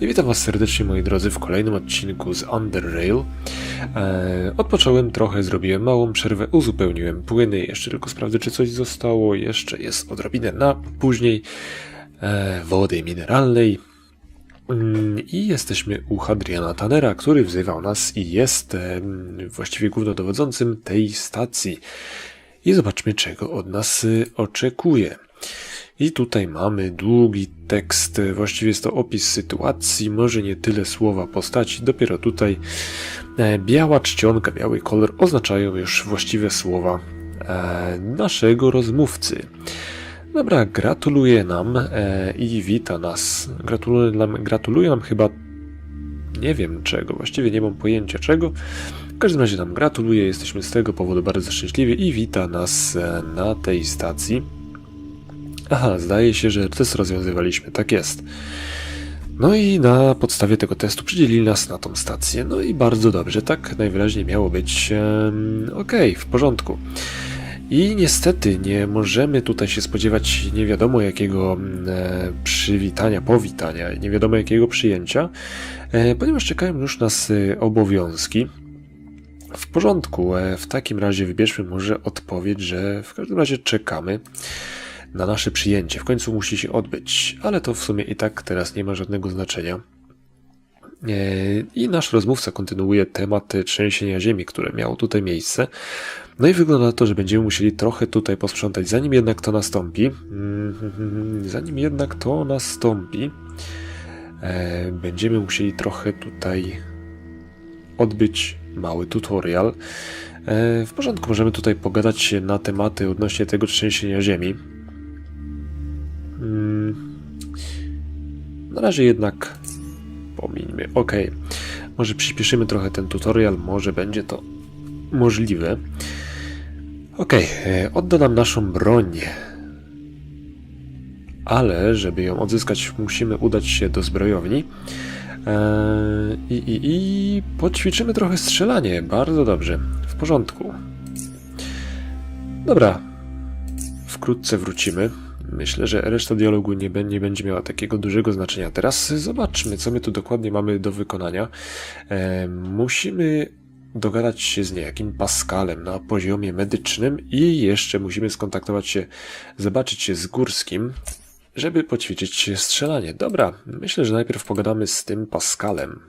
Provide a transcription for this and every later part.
I witam Was serdecznie moi drodzy w kolejnym odcinku z Underrail. E, odpocząłem trochę, zrobiłem małą przerwę, uzupełniłem płyny, jeszcze tylko sprawdzę czy coś zostało, jeszcze jest odrobinę na później e, wody mineralnej. Mm, I jesteśmy u Hadriana Tannera, który wzywał nas i jest e, właściwie głównodowodzącym tej stacji. I zobaczmy czego od nas y, oczekuje. I tutaj mamy długi tekst, właściwie jest to opis sytuacji, może nie tyle słowa postaci, dopiero tutaj e, biała czcionka, biały kolor oznaczają już właściwe słowa e, naszego rozmówcy. Dobra, gratuluje nam e, i wita nas. Gratuluje nam, gratuluje nam chyba nie wiem czego, właściwie nie mam pojęcia czego. W każdym razie nam gratuluje, jesteśmy z tego powodu bardzo szczęśliwi i wita nas na tej stacji. Aha, zdaje się, że test rozwiązywaliśmy, tak jest. No i na podstawie tego testu przydzielili nas na tą stację. No i bardzo dobrze, tak najwyraźniej miało być. Um, Okej, w porządku. I niestety nie możemy tutaj się spodziewać nie wiadomo jakiego e, przywitania, powitania, nie wiadomo jakiego przyjęcia, e, ponieważ czekają już nas e, obowiązki. W porządku, e, w takim razie wybierzmy może odpowiedź, że w każdym razie czekamy na nasze przyjęcie. W końcu musi się odbyć, ale to w sumie i tak teraz nie ma żadnego znaczenia. E, I nasz rozmówca kontynuuje temat trzęsienia ziemi, które miało tutaj miejsce. No i wygląda na to, że będziemy musieli trochę tutaj posprzątać, zanim jednak to nastąpi. Mhm, Zanim jednak to nastąpi, e, będziemy musieli trochę tutaj odbyć mały tutorial. E, W porządku, możemy tutaj pogadać na tematy odnośnie tego trzęsienia ziemi. Na razie jednak pomińmy. Ok, może przyspieszymy trochę ten tutorial, może będzie to możliwe. Ok, odda nam naszą broń. Ale, żeby ją odzyskać, musimy udać się do zbrojowni. Eee, I, i, I poćwiczymy trochę strzelanie. Bardzo dobrze. W porządku. Dobra. Wkrótce wrócimy. Myślę, że reszta dialogu nie, bę- nie będzie miała takiego dużego znaczenia. Teraz zobaczmy, co my tu dokładnie mamy do wykonania. E, musimy dogadać się z niejakim Pascalem na poziomie medycznym i jeszcze musimy skontaktować się, zobaczyć się z Górskim, żeby poćwiczyć strzelanie. Dobra, myślę, że najpierw pogadamy z tym Pascalem.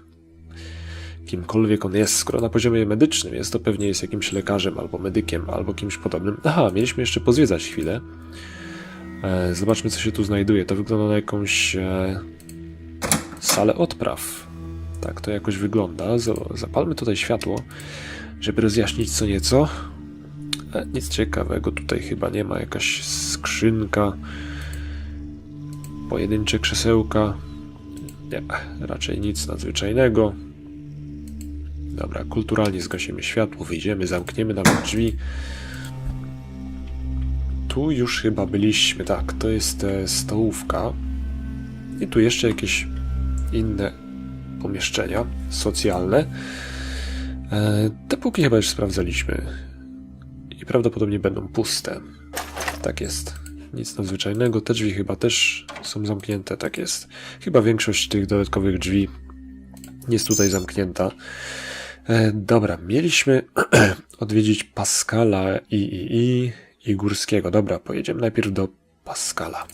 Kimkolwiek on jest, skoro na poziomie medycznym jest, to pewnie jest jakimś lekarzem albo medykiem, albo kimś podobnym. Aha, mieliśmy jeszcze pozwiedzać chwilę. E, Zobaczmy, co się tu znajduje. To wygląda na jakąś e, salę odpraw. Tak to jakoś wygląda. Zapalmy tutaj światło, żeby rozjaśnić co nieco. E, Nic ciekawego tutaj chyba nie ma. Jakaś skrzynka, pojedyncze krzesełka. Nie, raczej nic nadzwyczajnego. Dobra, kulturalnie zgasimy światło, wyjdziemy, zamkniemy nawet drzwi. Tu już chyba byliśmy, tak, to jest e, stołówka. I tu jeszcze jakieś inne pomieszczenia socjalne. E, te póki chyba już sprawdzaliśmy. I prawdopodobnie będą puste. Tak jest. Nic nadzwyczajnego. Te drzwi chyba też są zamknięte, tak jest. Chyba większość tych dodatkowych drzwi jest tutaj zamknięta. E, dobra, mieliśmy odwiedzić Pascala i, i, i, i Górskiego. Dobra, pojedziemy najpierw do Pascala.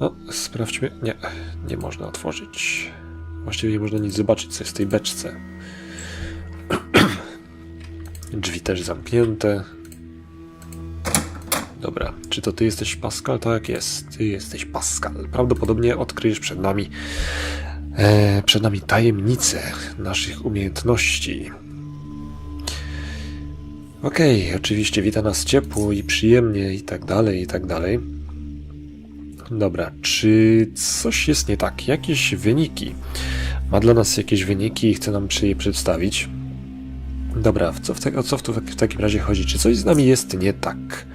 No, sprawdźmy. Nie, nie można otworzyć. Właściwie nie można nic zobaczyć, co jest w tej beczce. Drzwi też zamknięte. Dobra, czy to ty jesteś Pascal? Tak jest, ty jesteś Pascal. Prawdopodobnie odkryjesz przed nami e, przed nami tajemnicę naszych umiejętności. Okej, oczywiście wita nas ciepło i przyjemnie i tak dalej, i tak dalej. Dobra, czy coś jest nie tak? Jakieś wyniki? Ma dla nas jakieś wyniki i chce nam je przedstawić. Dobra, co w te, o co w, tu w takim razie chodzi? Czy coś z nami jest nie tak?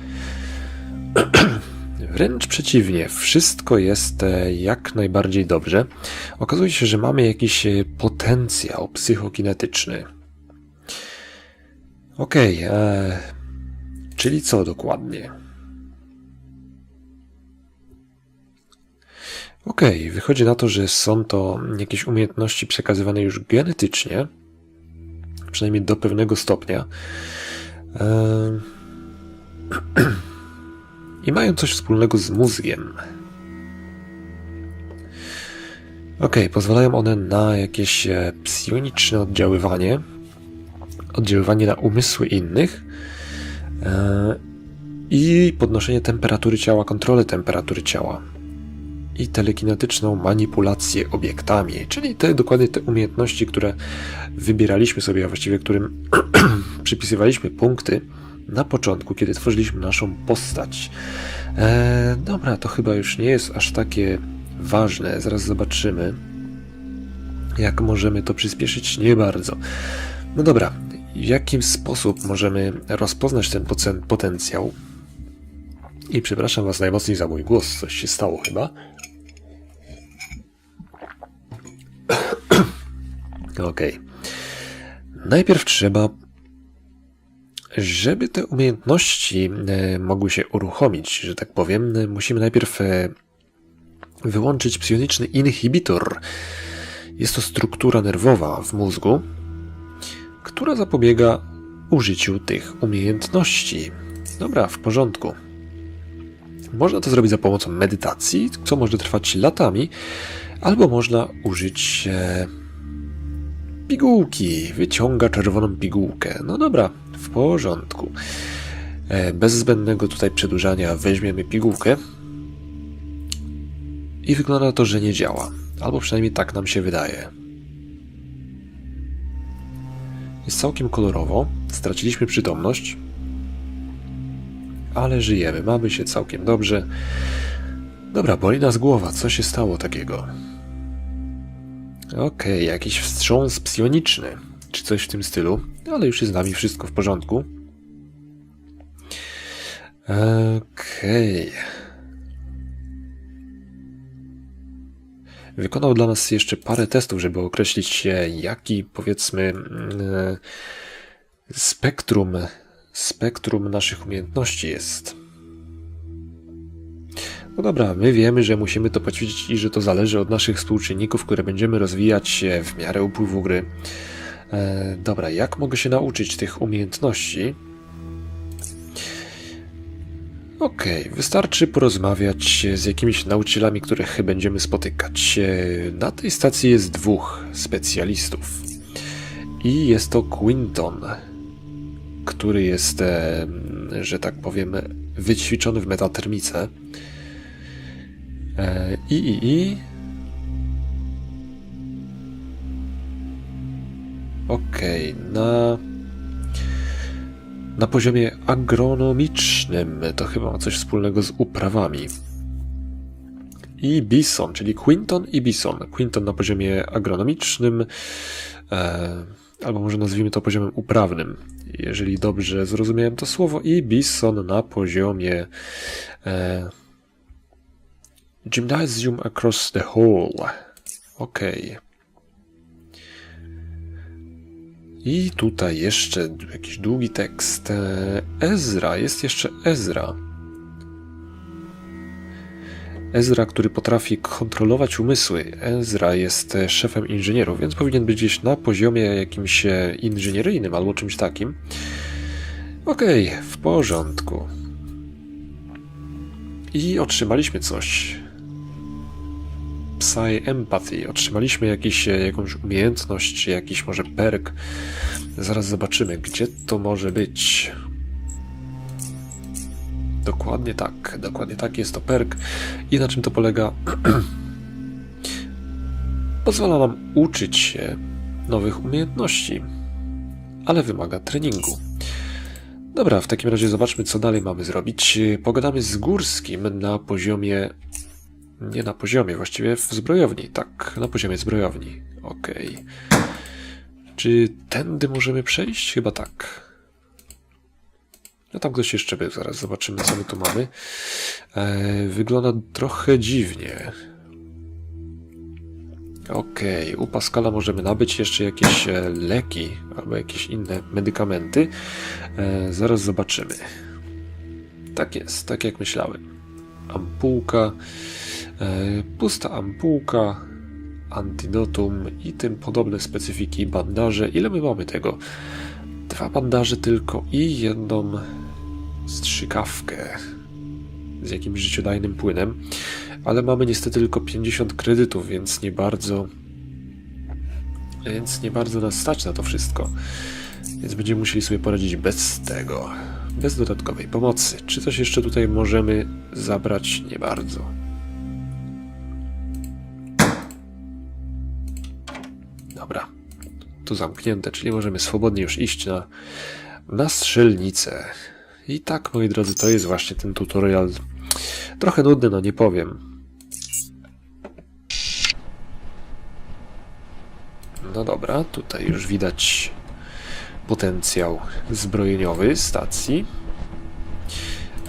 Wręcz przeciwnie, wszystko jest e, jak najbardziej dobrze. Okazuje się, że mamy jakiś e, potencjał psychokinetyczny. Okej, e, czyli co dokładnie? Okej, wychodzi na to, że są to jakieś umiejętności przekazywane już genetycznie, przynajmniej do pewnego stopnia. Ehm, I mają coś wspólnego z mózgiem. Okej, pozwalają one na jakieś e, psioniczne oddziaływanie, oddziaływanie na umysły innych e, i podnoszenie temperatury ciała, kontrolę temperatury ciała i telekinetyczną manipulację obiektami, czyli te dokładnie te umiejętności, które wybieraliśmy sobie, a właściwie którym przypisywaliśmy punkty na początku, kiedy tworzyliśmy naszą postać. Eee, dobra, to chyba już nie jest aż takie ważne. Zaraz zobaczymy, jak możemy to przyspieszyć. Nie bardzo. No dobra, w jaki sposób możemy rozpoznać ten poten- potencjał? I przepraszam Was najmocniej za mój głos, coś się stało chyba. Okej. Najpierw trzeba, żeby te umiejętności e, mogły się uruchomić, że tak powiem, e, musimy najpierw e, wyłączyć psioniczny inhibitor. Jest to struktura nerwowa w mózgu, która zapobiega użyciu tych umiejętności. Dobra, w porządku. Można to zrobić za pomocą medytacji, co może trwać latami, albo można użyć e, pigułki. Wyciąga czerwoną pigułkę. No dobra, w porządku. E, bez zbędnego tutaj przedłużania weźmiemy pigułkę i wygląda to, że nie działa. Albo przynajmniej tak nam się wydaje. Jest całkiem kolorowo. Straciliśmy przytomność. Ale żyjemy. Mamy się całkiem dobrze. Dobra, boli nas głowa. Co się stało takiego? Okej, jakiś wstrząs psioniczny. Czy coś w tym stylu. Ale już jest z nami wszystko w porządku. Okej. Wykonał dla nas jeszcze parę testów, żeby określić, e, jaki powiedzmy mm, spektrum, spektrum naszych umiejętności jest. No dobra, my wiemy, że musimy to poćwiczyć i że to zależy od naszych współczynników, które będziemy rozwijać e, w miarę upływu gry. E, dobra, jak mogę się nauczyć tych umiejętności? Okej, wystarczy porozmawiać z jakimiś nauczycielami, których będziemy spotykać. E, Na tej stacji jest dwóch specjalistów. I jest to Quinton, który jest, e, że tak powiem, wyćwiczony w metatermice. E, I, i, i. Okej, na. Na poziomie agronomicznym to chyba ma coś wspólnego z uprawami. I Bison, czyli Quinton i Bison. Quinton na poziomie agronomicznym, e, albo może nazwijmy to poziomem uprawnym, jeżeli dobrze zrozumiałem to słowo. I Bison na poziomie e, Gymnasium across the hall. Okej. I tutaj jeszcze jakiś długi tekst. E, Ezra, jest jeszcze Ezra. Ezra, który potrafi kontrolować umysły. Ezra jest e, szefem inżynierów, więc powinien być gdzieś na poziomie jakimś e, inżynieryjnym albo czymś takim. Okej, w porządku. I otrzymaliśmy coś. Psy Empathy. Otrzymaliśmy jakiś, e, jakąś umiejętność, jakiś może perk. Zaraz zobaczymy, gdzie to może być. Dokładnie tak, dokładnie tak jest to perk. I na czym to polega? Pozwala nam uczyć się nowych umiejętności, ale wymaga treningu. Dobra, w takim razie zobaczmy, co dalej mamy zrobić. Pogadamy z Górskim na poziomie nie na poziomie, właściwie w zbrojowni. Tak, na poziomie zbrojowni. Okej. Czy tędy możemy przejść? Chyba tak. No tam ktoś jeszcze był, zaraz zobaczymy, co my tu mamy. E, wygląda trochę dziwnie. Okej, u Pascala możemy nabyć jeszcze jakieś e, leki albo jakieś inne medykamenty. E, zaraz zobaczymy. Tak jest, tak jak myślałem. Ampułka. E, pusta ampułka, antidotum i tym podobne specyfiki, bandaże. Ile my mamy tego? Dwa bandaże tylko i jedną strzykawkę z jakimś życiodajnym płynem, ale mamy niestety tylko 50 kredytów, więc nie bardzo więc nie bardzo nas stać na to wszystko. Więc będziemy musieli sobie poradzić bez tego, bez dodatkowej pomocy. Czy coś jeszcze tutaj możemy zabrać? Nie bardzo. Tu zamknięte, czyli możemy swobodnie już iść na, na strzelnicę. I tak, moi drodzy, to jest właśnie ten tutorial. Trochę nudny, no nie powiem. No dobra, tutaj już widać potencjał zbrojeniowy stacji.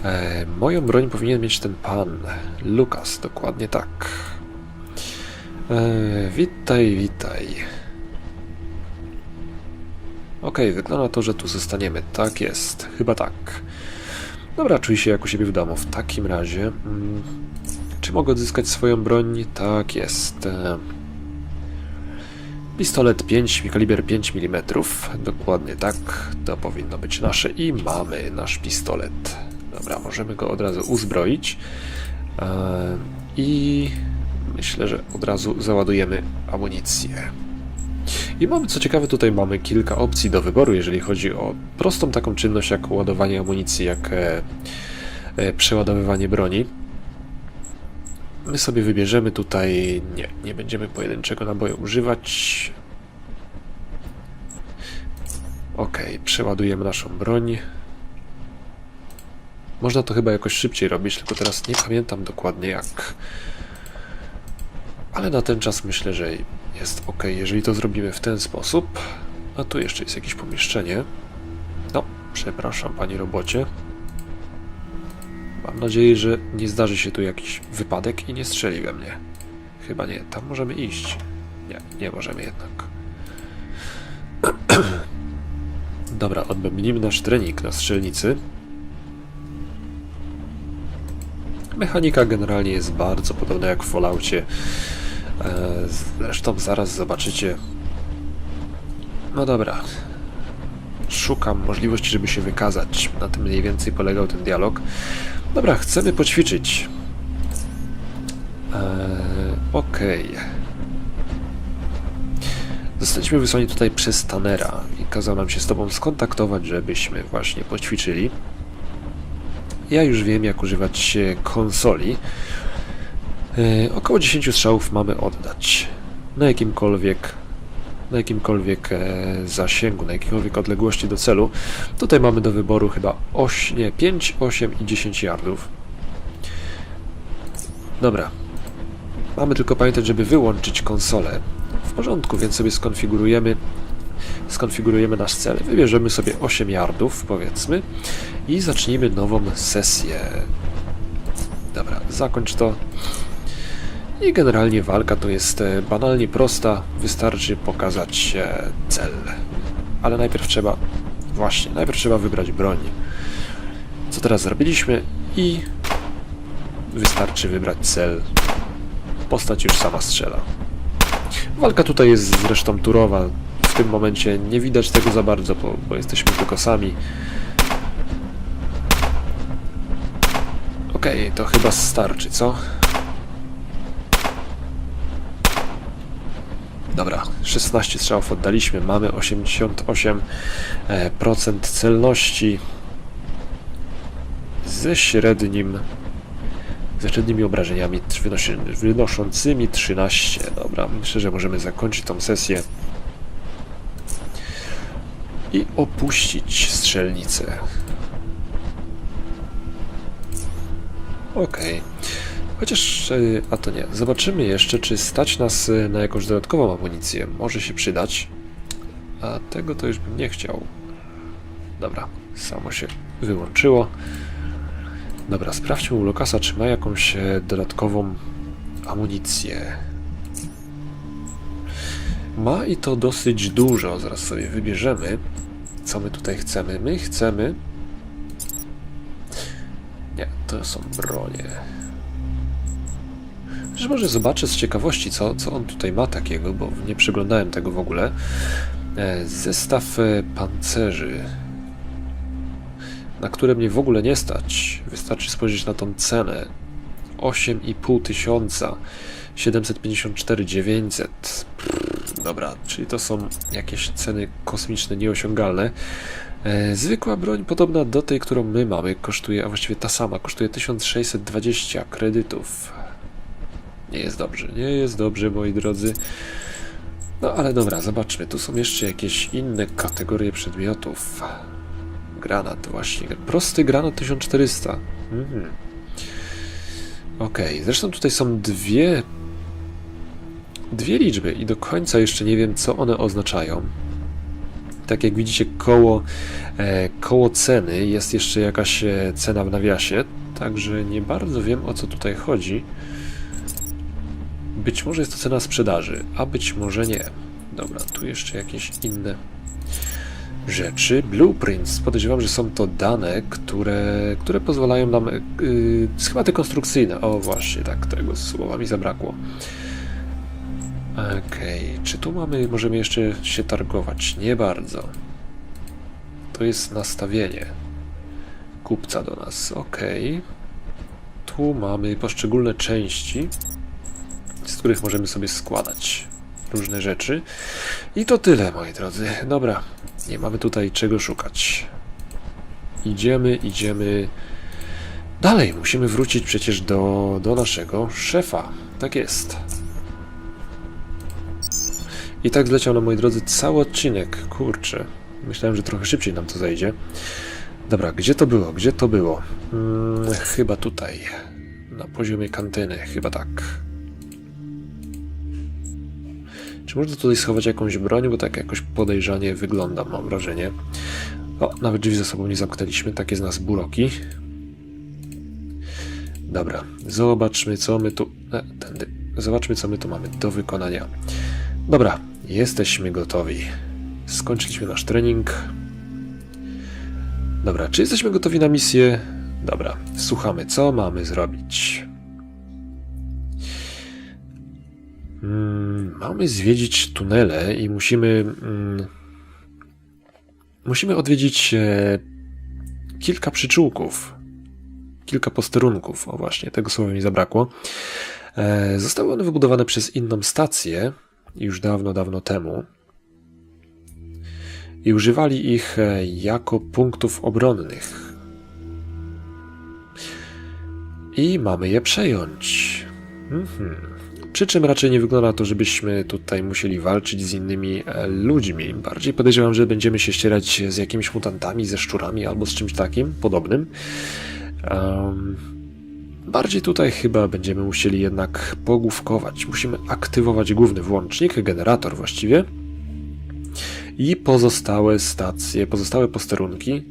E, moją broń powinien mieć ten pan, Lukas, dokładnie tak. E, witaj, witaj. Okej, wygląda na to, że tu zostaniemy. Tak jest, chyba tak. Dobra, czuję się jak u siebie w domu. W takim razie, mm, czy mogę odzyskać swoją broń? Tak jest. E, Pistolet 5, kaliber 5 mm. Dokładnie tak, to powinno być nasze i mamy nasz pistolet. Dobra, możemy go od razu uzbroić. Eee, I myślę, że od razu załadujemy amunicję. I mamy, co ciekawe, tutaj mamy kilka opcji do wyboru, jeżeli chodzi o prostą taką czynność jak ładowanie amunicji, jak e, e, przeładowywanie broni. My sobie wybierzemy tutaj. Nie, nie będziemy pojedynczego naboju używać. Ok, przeładujemy naszą broń. Można to chyba jakoś szybciej robić, tylko teraz nie pamiętam dokładnie jak. Ale na ten czas myślę, że jest ok, jeżeli to zrobimy w ten sposób. A tu jeszcze jest jakieś pomieszczenie. No, przepraszam, panie robocie. Mam nadzieję, że nie zdarzy się tu jakiś wypadek i nie strzeli we mnie. Chyba nie. Tam możemy iść. Nie, nie możemy jednak. Dobra, odbębnijmy nasz trening na strzelnicy. Mechanika generalnie jest bardzo podobna jak w Falloutie. E, Zresztą zaraz zobaczycie. No dobra. Szukam możliwości, żeby się wykazać. Na tym mniej więcej polegał ten dialog. Dobra, chcemy poćwiczyć. Eee, Okej. Zostaliśmy wysłani tutaj przez Tanera i kazał nam się z tobą skontaktować, żebyśmy właśnie poćwiczyli. Ja już wiem, jak używać konsoli. Eee, około 10 strzałów mamy oddać. Na jakimkolwiek na jakimkolwiek e, zasięgu, na jakiejkolwiek odległości do celu. Tutaj mamy do wyboru chyba 8, nie, 5, 8 i 10 yardów. Dobra. Mamy tylko pamiętać, żeby wyłączyć konsolę. W porządku, więc sobie skonfigurujemy skonfigurujemy nasz cel. Wybierzemy sobie 8 yardów, powiedzmy, i zacznijmy nową sesję. Dobra, zakończ to. I generalnie walka to jest e, banalnie prosta, wystarczy pokazać cel. Ale najpierw trzeba, właśnie, najpierw trzeba wybrać broń. Co teraz zrobiliśmy i wystarczy wybrać cel. Postać już sama strzela. Walka tutaj jest zresztą turowa. W tym momencie nie widać tego za bardzo, bo, bo jesteśmy tylko sami. Okej, to chyba starczy, co? Dobra, 16 strzałów oddaliśmy, mamy 88% celności ze średnim ze średnimi obrażeniami wynoszącymi 13. Dobra, myślę, że możemy zakończyć tą sesję i opuścić strzelnicę. Okej. Okay. Chociaż, e, a to nie, zobaczymy jeszcze, czy stać nas e, na jakąś dodatkową amunicję. Może się przydać. A tego to już bym nie chciał. Dobra, samo się wyłączyło. Dobra, sprawdźmy u Lokasa, czy ma jakąś e, dodatkową amunicję. Ma i to dosyć dużo. Zaraz sobie wybierzemy, co my tutaj chcemy. My chcemy... Nie, to są bronie. Może zobaczę z ciekawości, co, co on tutaj ma takiego, bo nie przeglądałem tego w ogóle. E, Zestaw e, pancerzy, na które mnie w ogóle nie stać. Wystarczy spojrzeć na tą cenę. 8,5 tysiąca. 754 900. Pff, Dobra, czyli to są jakieś ceny kosmiczne, nieosiągalne. E, zwykła broń, podobna do tej, którą my mamy, kosztuje, a właściwie ta sama, kosztuje 1620 kredytów. Nie jest dobrze, nie jest dobrze, moi drodzy. No ale dobra, zobaczmy. Tu są jeszcze jakieś inne kategorie przedmiotów. Granat, właśnie. Prosty granat 1400. Mhm. Okej, zresztą tutaj są dwie. Dwie liczby i do końca jeszcze nie wiem, co one oznaczają. Tak jak widzicie, koło, e, koło ceny jest jeszcze jakaś e, cena w nawiasie, także nie bardzo wiem o co tutaj chodzi. Być może jest to cena sprzedaży, a być może nie. Dobra, tu jeszcze jakieś inne rzeczy. Blueprints. Podejrzewam, że są to dane, które, które pozwalają nam. Yy, schematy konstrukcyjne. O, właśnie, tak, tego słowa mi zabrakło. Okej, czy tu mamy, możemy jeszcze się targować? Nie bardzo. To jest nastawienie kupca do nas. Okej. Tu mamy poszczególne części, z których możemy sobie składać różne rzeczy. I to tyle, moi drodzy. Dobra, nie mamy tutaj czego szukać. Idziemy, idziemy dalej. Musimy wrócić przecież do, do naszego szefa. Tak jest. I tak zleciał na moi drodzy cały odcinek. Kurczę. Myślałem, że trochę szybciej nam to zajdzie. Dobra, gdzie to było? Gdzie to było? Hmm, chyba tutaj. Na poziomie kantyny, chyba tak. Czy można tutaj schować jakąś broń, bo tak jakoś podejrzanie wygląda, mam wrażenie. O, nawet drzwi za sobą nie zamknęliśmy, takie z nas buroki. Dobra, zobaczmy co my tu... E, tędy. Zobaczmy co my tu mamy do wykonania. Dobra, jesteśmy gotowi. Skończyliśmy nasz trening. Dobra, czy jesteśmy gotowi na misję? Dobra, słuchamy, co mamy zrobić. Mm, mamy zwiedzić tunele i musimy. Mm, musimy odwiedzić e, kilka przyczółków. Kilka posterunków. O, właśnie, tego słowa mi zabrakło. E, zostały one wybudowane przez inną stację już dawno, dawno temu. I używali ich e, jako punktów obronnych. I mamy je przejąć. Mhm. Przy czym raczej nie wygląda to, żebyśmy tutaj musieli walczyć z innymi e, ludźmi. Bardziej podejrzewam, że będziemy się ścierać z jakimiś mutantami, ze szczurami albo z czymś takim podobnym. Um, bardziej tutaj chyba będziemy musieli jednak pogłówkować. Musimy aktywować główny włącznik, generator właściwie. I pozostałe stacje, pozostałe posterunki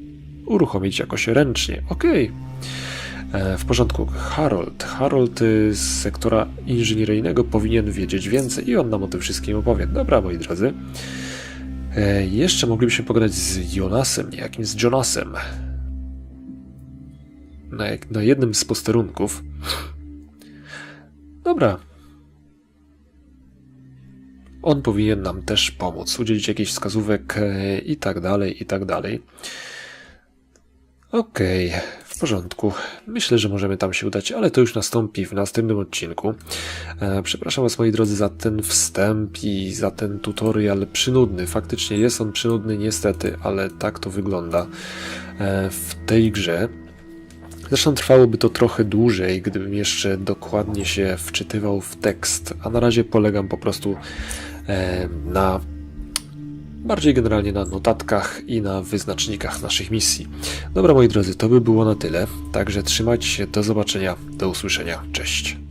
uruchomić jakoś ręcznie. Okej. E, W porządku, Harold. Harold y, z sektora inżynieryjnego powinien wiedzieć więcej i on nam o tym wszystkim opowie. Dobra, moi drodzy. E, Jeszcze moglibyśmy pogadać z Jonasem, jakim z Jonasem. Na, na jednym z posterunków. Dobra. On powinien nam też pomóc, udzielić jakichś wskazówek e, i tak dalej, i tak dalej. Okej, w porządku. Myślę, że możemy tam się udać, ale to już nastąpi w następnym odcinku. E, przepraszam Was, moi drodzy, za ten wstęp i za ten tutorial przynudny. Faktycznie jest on przynudny, niestety, ale tak to wygląda e, w tej grze. Zresztą trwałoby to trochę dłużej, gdybym jeszcze dokładnie się wczytywał w tekst, a na razie polegam po prostu e, na bardziej generalnie na notatkach i na wyznacznikach naszych misji. Dobra moi drodzy, to by było na tyle. Także trzymajcie się, do zobaczenia, do usłyszenia, cześć.